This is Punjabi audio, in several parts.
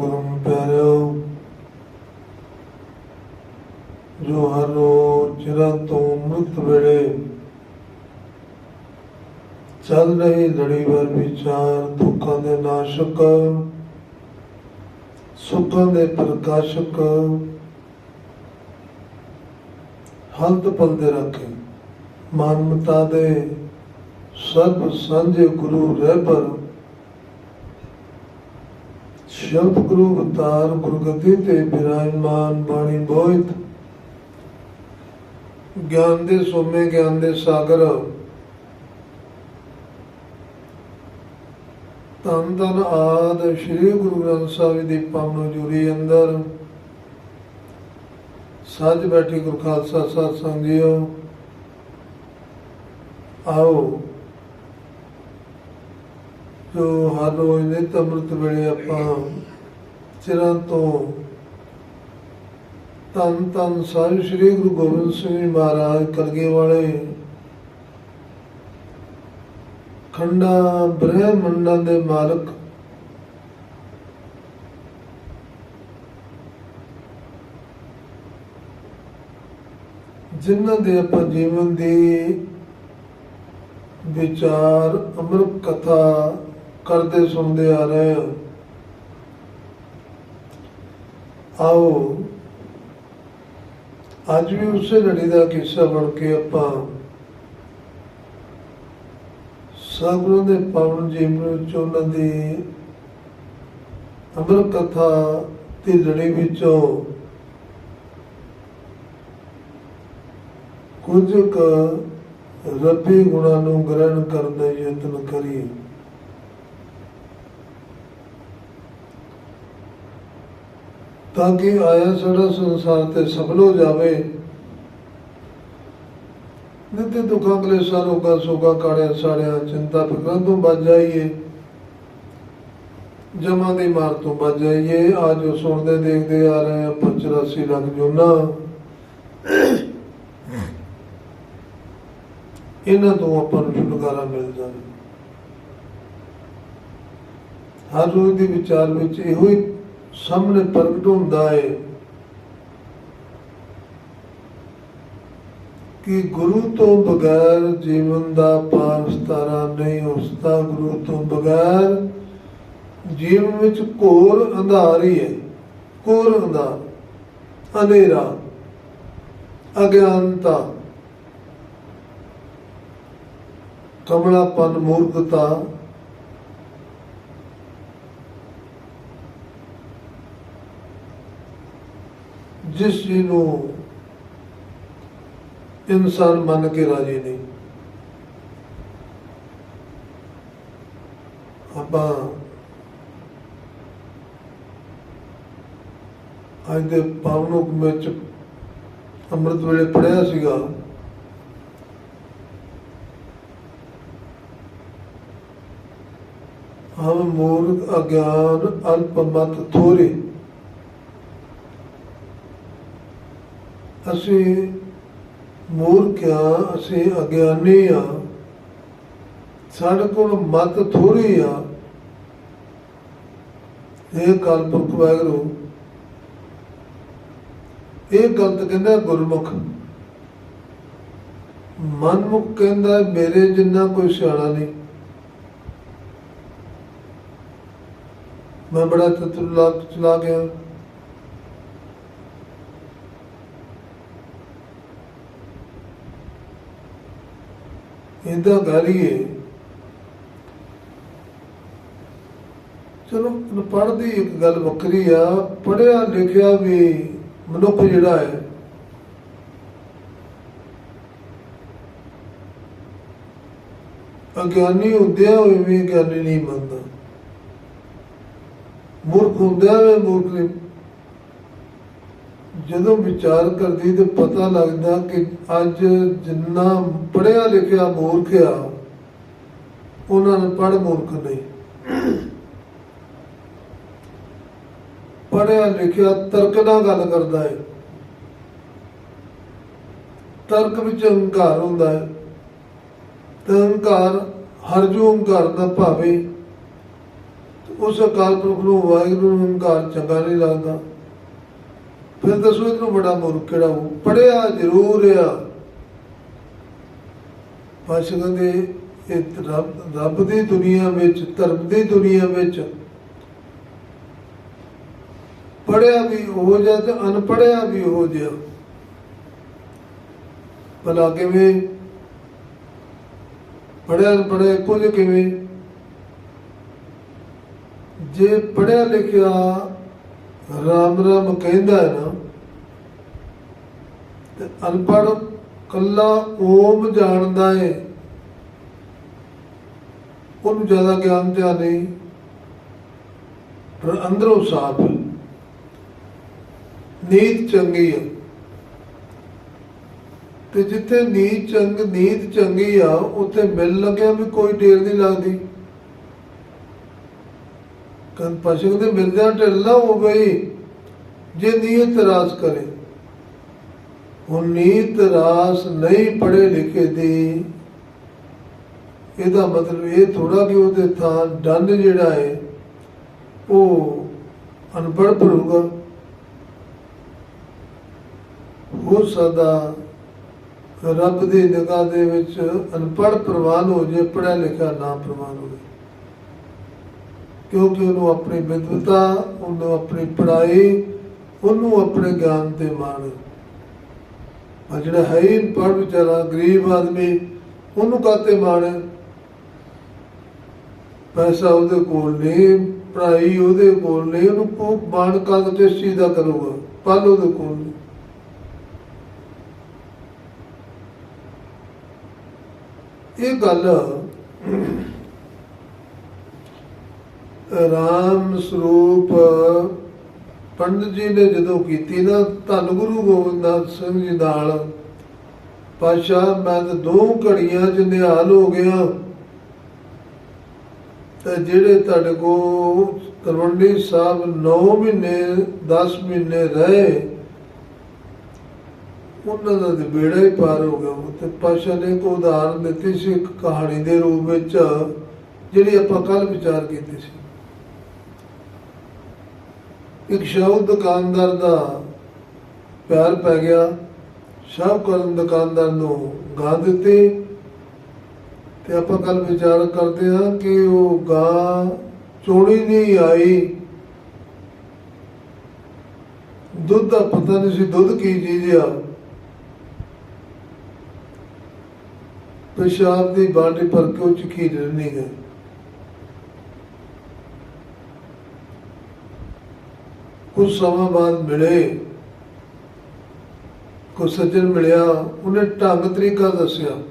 ਗੁਰੂ ਪਿਆਰਿਓ ਜੋ ਹਰ ਚਿਰਾਂ ਤੋਂ ਮ੍ਰਿਤ ਵੇਲੇ ਚੱਲ ਰਹੀ ਲੜੀ ਵਾਰ ਵਿਚਾਰ ਦੁੱਖਾਂ ਦੇ ਨਾਸ਼ਕ, ਸੁੱਖਾਂ ਦੇ ਪ੍ਰਕਾਸ਼ਕ ਹੰਤ ਪਲਦੇ ਰੱਖੇ ਮਾਨਮਤਾ ਦੇ ਸਰਬ ਸਾਂਝੇ ਗੁਰੂ ਰਹਿਬਰ ਸ਼ਬਦ ਗੁਰੂ ਅਵਤਾਰ ਗੁਰਗੱਦੀ ਤੇ ਬਿਰਾਜਮਾਨ ਬਾਣੀ ਬੋਇਤ। ਗਿਆਨ ਦੇ ਸੋਮੇ, ਗਿਆਨ ਦੇ ਸਾਗਰ। ਤਨ ਤਨ ਆਦ ਸ੍ਰੀ ਗੁਰੂ ਗ੍ਰੰਥ ਸਾਹਿਬ ਦੀ ਪਾਵਨ ਜੁਰੀ ਅੰਦਰ। ਸੱਜ ਬੈਠੀ ਗੁਰ ਖਾਲਸਾ ਸਾਧ ਸੰਗਿਓ। ਆਓ। ਜੋ ਹਰ ਰੋਜ਼ ਨਿਤ ਅੰਮ੍ਰਿਤ ਵੇਲੇ ਆਪਾਂ ਚਿਰਾਂ ਤੋਂ ਤਨ ਤਨ ਸਾਹਿਬ ਸ੍ਰੀ ਗੁਰੂ ਗੋਬਿੰਦ ਸਿੰਘ ਜੀ ਮਹਾਰਾਜ ਕਲਗੇ ਵਾਲੇ ਖੰਡਾ, ਬ੍ਰਹਮੰਡਾਂ ਦੇ ਮਾਲਕ। ਜਿਨ੍ਹਾਂ ਦੇ ਆਪਾਂ ਜੀਵਨ ਦੀ ਵਿਚਾਰ, ਅੰਮ੍ਰਿਤ ਕਥਾ ਕਰਦੇ ਸੁਣਦੇ ਆ ਰਹੇ ਹਾਂ। ਆਓ, ਅੱਜ ਵੀ ਉਸੇ ਲੜੀ ਦਾ ਕਿੱਸਾ ਬਣ ਕੇ ਆਪਾਂ ਸਤਿਗੁਰੂ ਦੇ ਪਾਵਨ ਜੀਵਨ ਵਿੱਚ ਉਹਨਾਂ ਦੀ ਅਮਰ ਕਥਾ ਦੀ ਲੜੀ ਵਿੱਚੋਂ ਕੁਝ ਕੁ ਰੱਬੀ ਗੁਣਾਂ ਨੂੰ ਗ੍ਰਹਿਣ ਕਰਨ ਦਾ ਯਤਨ ਕਰੀਏ। ਤਾਂ ਕਿ ਆਇਆ ਸਾਡਾ ਸੰਸਾਰ ਤੇ ਸਫਲ ਹੋ ਜਾਵੇ। ਨਿਤ ਦੁੱਖਾਂ, ਕਲੇਸ਼ਾਂ, ਰੋਗਾਂ, ਸੋਗਾਂ, ਕਾੜਿਆਂ, ਸਾੜਿਆਂ, ਚਿੰਤਾ, ਫਿਕਰਾਂ ਤੋਂ ਬਚ ਜਾਈਏ। ਜਮਾਂ ਦੀ ਮਾਰ ਤੋਂ ਬਚ ਜਾਈਏ। ਆ ਜੋ ਸੁਣਦੇ, ਦੇਖਦੇ ਆ ਰਹੇ ਆ 85 ਲੱਖ ਜੋਨਾ। ਇਹਨਾਂ ਤੋਂ ਆਪਾਂ ਨੂੰ ਛੁਟਕਾਰਾ ਮਿਲ ਜਾਵੇ। ਹਰ ਰੋਜ਼ ਦੇ ਵਿਚਾਰ ਵਿੱਚ ਇਹੋ ਹੀ ਸਾਹਮਣੇ ਪ੍ਰਗਟ ਹੁੰਦਾ ਹੈ ਕਿ ਗੁਰੂ ਤੋਂ ਬਗੈਰ ਜੀਵਨ ਦਾ ਪਾਰ ਵਿਸਤਾਰਾ ਨਹੀਂ ਹੋ ਗੁਰੂ ਤੋਂ ਬਗੈਰ ਜੀਵਨ ਵਿੱਚ ਘੋਰ ਅੰਧਾਰ ਹੀ ਹੈ। ਘੋਰ ਅੰਧਾਰ, ਹਨੇਰਾ, ਅਗਿਆਨਤਾ, ਕਮਲਾਪਨ, ਮੂਰਖਤਾ ਜਿਸ ਚੀਜ਼ ਨੂੰ ਇਨਸਾਨ ਮੰਨ ਕੇ ਰਾਜੀ ਨਹੀਂ। ਆਪਾਂ ਅੱਜ ਦੇ ਪਾਵਨ ਹੁਕਮ ਵਿੱਚ ਅੰਮ੍ਰਿਤ ਵੇਲੇ ਪੜਿਆ ਸੀਗਾ। ਹਮ ਮੂਰਖ ਅਗਿਆਨ ਅਲਪ ਮਤ ਥੋਰੇ। ਅਸੀਂ ਮੂਰਖ ਆ, ਅਸੀਂ ਅਗਿਆਨੀ ਆ। ਸਾਡੇ ਕੋਲ ਮਤ ਥੋੜੀ ਆ। ਇਹ ਕਲਪੁਰਖ ਵਾਹਿਗੁਰੂ, ਇਹ ਗਲਤ ਕਹਿੰਦਾ ਗੁਰਮੁਖ। ਮਨਮੁਖ ਕਹਿੰਦਾ ਮੇਰੇ ਜਿੰਨਾ ਕੋਈ ਸਿਆਣਾ ਨਹੀਂ। ਮੈਂ ਬੜਾ ਤਤਲਾ ਚਲਾ ਗਿਆ। ਇਹਦਾ ਗਾਲੀਏ ਚਲੋ ਪੜ੍ਹਦੀ ਇੱਕ ਗੱਲ ਵੱਖਰੀ ਆ ਪੜਿਆ ਲਿਖਿਆ ਵੀ ਮਨੁੱਖ ਜਿਹੜਾ ਹੈ, ਅਗਿਆਨੀ ਹੁੰਦਿਆਂ ਹੋਏ ਵੀ ਗਿਆਨੀ ਨਹੀਂ ਮੰਨਦਾ। ਮੂਰਖ ਹੁੰਦਿਆਂ ਹੋਵੇ ਮੂਰਖ ਨਹੀਂ ਜਦੋਂ ਵਿਚਾਰ ਕਰਦੀ ਤੇ ਪਤਾ ਲੱਗਦਾ ਕਿ ਅੱਜ ਜਿੰਨਾ ਪੜਿਆ ਲਿਖਿਆ ਮੂਰਖ ਆ, ਉਹਨਾਂ ਨੂੰ ਪੜ ਮੂਰਖ ਨਹੀਂ। ਪੜਿਆ ਲਿਖਿਆ ਤਰਕ ਨਾਲ ਗੱਲ ਕਰਦਾ ਹੈ ਤਰਕ ਵਿੱਚ ਹੰਕਾਰ ਹੁੰਦਾ ਹੈ ਤੇ ਹੰਕਾਰ ਹਰ ਜੋ ਹੰਕਾਰ ਦਾ ਭਾਵੇ ਉਸ ਅਕਾਲ ਪੁਰਖ ਨੂੰ ਵਾਹਿਗੁਰੂ ਨੂੰ ਹੰਕਾਰ ਚੰਗਾ ਨਹੀਂ ਲੱਗਦਾ। ਫਿਰ ਦੱਸੋ ਇਹਨੂੰ ਬੜਾ ਮੂਰਖ ਕਿਹੜਾ ਹੋ ਪੜਿਆ ਜ਼ਰੂਰ ਆ। ਪਾਸ਼ਾ ਕਹਿੰਦੇ, ਇਹ ਰੱਬ ਰੱਬ ਦੀ ਦੁਨੀਆ ਵਿੱਚ, ਧਰਮ ਦੀ ਦੁਨੀਆ ਵਿੱਚ ਪੜਿਆ ਵੀ ਹੋ ਜਾ ਤੇ ਅਨਪੜਿਆ ਵੀ ਹੋ ਜਾ ਭਲਾ ਕਿਵੇਂ? ਪੜਿਆ ਅਨਪੜਿਆ ਕੁਝ ਕਿਵੇਂ? ਜੇ ਪੜਿਆ ਲਿਖਿਆ ਰਾਮ ਰਾਮ ਕਹਿੰਦਾ ਹੈ ਨਾ, ਤੇ ਅਨਪੜ੍ਹ ਕੱਲਾ ਓਮ ਜਾਣਦਾ ਹੈ ਉਹਨੂੰ ਜ਼ਿਆਦਾ ਗਿਆਨ ਤੇ ਨਹੀਂ, ਪਰ ਅੰਦਰੋਂ ਸਾਫ਼ ਹੈ। ਨੀਤ ਚੰਗੀ ਹੈ ਤੇ ਜਿੱਥੇ ਨੀਤ ਚੰਗ ਨੀਤ ਚੰਗੀ ਆ, ਉੱਥੇ ਮਿਲ ਲੱਗਿਆ ਵੀ ਕੋਈ ਢੇਰ ਨਹੀਂ ਲੱਗਦੀ। ਕੰਨ ਪਸ਼ੂ ਦੇ ਮਿਲਦਿਆਂ ਢਿੱਲ ਨਾ ਹੋ ਗਈ, ਜੇ ਨੀਤ ਰਾਸ ਕਰੇ। ਉਹ ਨੀਤ ਰਾਸ ਨਹੀਂ ਪੜੇ ਲਿਖੇ ਦੀ। ਇਹਦਾ ਮਤਲਬ ਇਹ ਥੋੜਾ ਕਿ ਉਹਦੇ ਥਾਂ ਡੰਨ ਜਿਹੜਾ ਹੈ ਉਹ ਅਨਪੜ੍ਹ ਭਰੂਗਾ। ਹੋ ਸਦਾ ਰੱਬ ਦੀ ਨਿਗਾਹ ਦੇ ਵਿੱਚ ਅਨਪੜ੍ਹ ਪ੍ਰਵਾਨ ਹੋ ਜੇ ਪੜਿਆ ਲਿਖਿਆ ਨਾ ਪ੍ਰਵਾਨ ਹੋਵੇ। ਕਿਉਂਕਿ ਉਹਨੂੰ ਆਪਣੀ ਵਿਦਵਤਾ ਉਹਨੂੰ ਆਪਣੀ ਪੜ੍ਹਾਈ, ਉਹਨੂੰ ਆਪਣੇ ਗਿਆਨ ਤੇ ਮਾਣ। ਆ ਜਿਹੜਾ ਹੈ ਹੀ ਵਿਚਾਰਾ ਗਰੀਬ ਆਦਮੀ, ਉਹਨੂੰ ਕਾਤੇ ਮਾਣ? ਪੈਸਾ ਉਹਦੇ ਕੋਲ ਨਹੀਂ, ਪੜ੍ਹਾਈ ਉਹਦੇ ਕੋਲ ਨਹੀਂ, ਉਹਨੂੰ ਕੋ ਮਾਣ ਕਾਹਦੇ ਤੇ ਚੀਜ਼ ਦਾ ਕਰੂਗਾ? ਪਲ ਉਹਦੇ ਕੋਲ ਨਹੀਂ। ਇਹ ਗੱਲ ਰਾਮ ਸਰੂਪ ਪੰਡਤ ਜੀ ਨੇ ਜਦੋਂ ਕੀਤੀ ਨਾ, ਧੰਨ ਗੁਰੂ ਗੋਬਿੰਦ ਸਿੰਘ ਜੀ ਨਾਲ ਪਾਸ਼ਾ ਮੈਂ ਤਾਂ ਦੋ ਘੜੀਆਂ ਚ ਨਿਹਾਲ ਹੋ ਗਿਆ। ਤੇ ਜਿਹੜੇ ਤੁਹਾਡੇ ਕੋ ਤਲਵੰਡੀ ਸਾਹਿਬ 9 ਮਹੀਨੇ 10 ਮਹੀਨੇ ਰਹੇ, ਉਹਨਾਂ ਦਾ ਤੇ ਬੇੜਾ ਹੀ ਪਾਰ ਹੋ ਗਿਆ। ਤੇ ਪਾਸ਼ਾ ਨੇ ਇੱਕ ਉਦਾਹਰਨ ਦਿੱਤੀ ਸੀ, ਇੱਕ ਕਹਾਣੀ ਦੇ ਰੂਪ ਵਿੱਚ, ਜਿਹੜੀ ਆਪਾਂ ਕੱਲ ਵਿਚਾਰ ਕੀਤੀ ਸੀ। ਇੱਕ ਸ਼ਾਹੂ ਦੁਕਾਨਦਾਰ ਦਾ ਪਿਆਰ ਪੈ ਗਿਆ। ਸ਼ਾਹੂਕਾਰ ਦੁਕਾਨਦਾਰ ਨੂੰ ਗਾਂ ਦਿੱਤੀ ਤੇ ਆਪਾਂ ਕੱਲ ਵਿਚਾਰ ਕਰਦੇ ਹਾਂ ਕਿ ਉਹ ਗਾਂ ਚੋਣੀ ਨਹੀਂ ਆਈ। ਦੁੱਧ ਦਾ ਪਤਾ ਨਹੀਂ ਸੀ ਦੁੱਧ ਕੀ ਚੀਜ਼ ਆ। ਪਿਸ਼ਾਬ ਦੀ ਬਾਲਟੀ ਭਰ ਕੇ ਉਹ ਚ ਖੀਰ ਨਹੀਂ ਗਏ ਕੁਝ ਸਮਾਂ ਬਾਅਦ ਮਿਲੇ। ਕੋ ਸੱਜਣ ਮਿਲਿਆ, ਉਹਨੇ ਢੰਗ ਤਰੀਕਾ ਦੱਸਿਆ।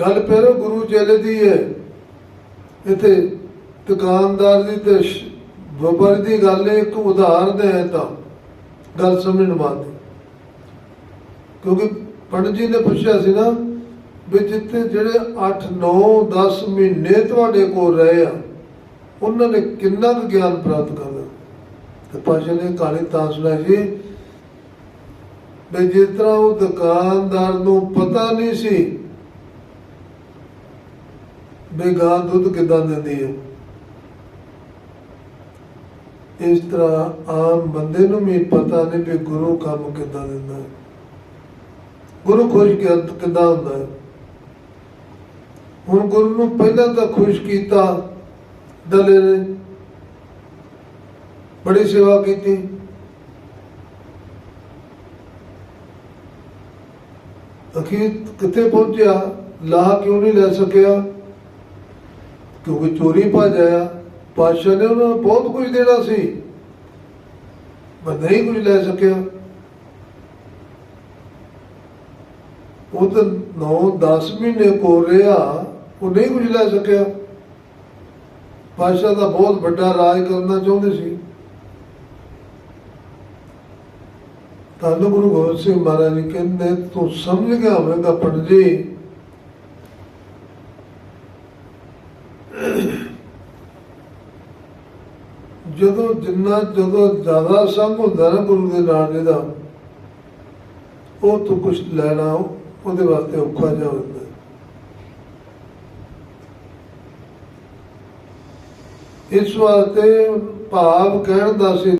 ਗੱਲ ਫਿਰ ਗੁਰੂ ਚੇਲੇ ਦੀ ਹੈ ਇੱਥੇ ਦੁਕਾਨਦਾਰ ਦੀ ਤੇ ਸ਼- ਵਪਾਰੀ ਦੀ ਗੱਲ ਇੱਕ ਉਦਾਹਰਨ ਹੈ ਤਾਂ। ਗੱਲ ਸਮਝਣ ਬਾਅਦ ਕਿਉਂਕਿ ਪੰਡਤ ਜੀ ਨੇ ਪੁੱਛਿਆ ਸੀ ਨਾ ਵੀ ਜਿੱਥੇ ਜਿਹੜੇ 8 9 10 ਮਹੀਨੇ ਤੁਹਾਡੇ ਕੋਲ ਰਹੇ ਆ, ਉਹਨਾਂ ਨੇ ਕਿੰਨਾ ਕੁ ਗਿਆਨ ਪ੍ਰਾਪਤ ਕਰ ਪਾਸ਼ਾ ਨੇ ਕਹਾਣੀ ਤਾਂ ਸੁਣਾਈ ਸੀ ਵੀ ਜਿਸ ਤਰ੍ਹਾਂ ਉਹ ਦੁਕਾਨਦਾਰ ਨੂੰ ਪਤਾ ਨਹੀਂ ਸੀ ਵੀ ਗਾਂ ਦੁੱਧ ਕਿੱਦਾਂ ਦਿੰਦੀ ਹੈ। ਇਸ ਤਰ੍ਹਾਂ ਆਮ ਬੰਦੇ ਨੂੰ ਵੀ ਪਤਾ ਨਹੀਂ ਵੀ ਗੁਰੂ ਕੰਮ ਕਿਦਾਂ ਦਿੰਦਾ ਹੈ। ਗੁਰੂ ਖੁਸ਼ ਕਿ- ਕਿੱਦਾਂ ਹੁੰਦਾ ਹੈ। ਹੁਣ ਗੁਰੂ ਨੂੰ ਪਹਿਲਾਂ ਤਾਂ ਖੁਸ਼ ਕੀਤਾ ਦਲੇ ਨੇ। ਬੜੀ ਸੇਵਾ ਕੀਤੀ। ਅਖੀਰ ਕਿੱਥੇ ਪਹੁੰਚਿਆ? ਲਾਹ ਕਿਉਂ ਨਹੀਂ ਲੈ ਸਕਿਆ? ਕਿਉਂਕਿ ਚੋਰੀ ਭੱਜ ਆਇਆ। ਪਾਤਸ਼ਾਹ ਨੇ ਉਹਨਾਂ ਨੂੰ ਬਹੁਤ ਕੁਝ ਦੇਣਾ ਸੀ। ਪਰ ਨਹੀਂ ਕੁਝ ਲੈ ਸਕਿਆ। ਉਹ ਤਾਂ 9-10 ਮਹੀਨੇ ਕੋਲ ਰਿਹਾ। ਉਹ ਨਹੀਂ ਕੁਝ ਲੈ ਸਕਿਆ। ਪਾਤਸ਼ਾਹ ਦਾ ਬਹੁਤ ਵੱਡਾ ਰਾਜ ਕਰਨਾ ਚਾਹੁੰਦੇ ਸੀ। ਧੰਨ ਗੁਰੂ ਗੋਬਿੰਦ ਸਿੰਘ ਮਹਾਰਾਜ ਜੀ ਕਹਿੰਦੇ, ਤੂੰ ਸਮਝ ਗਿਆ ਹੋਵੇਗਾ ਪੰਡਤ ਜੀ। ਜਦੋਂ ਜਿੰਨਾ ਜਦੋਂ ਜ਼ਿਆਦਾ ਸੰਗ ਹੁੰਦਾ ਨਾ ਗੁਰੂ ਦੇ ਨਾਲ ਦੇ ਦਾ ਉਹ ਤੂੰ ਕੁਝ ਲੈਣਾ ਉਹਦੇ ਵਾਸਤੇ ਔਖਾ ਜਿਹਾ ਹੁੰਦਾ। ਇਸ ਵਾਸਤੇ ਭਾਵ ਕਹਿਣ ਦਾ ਸੀ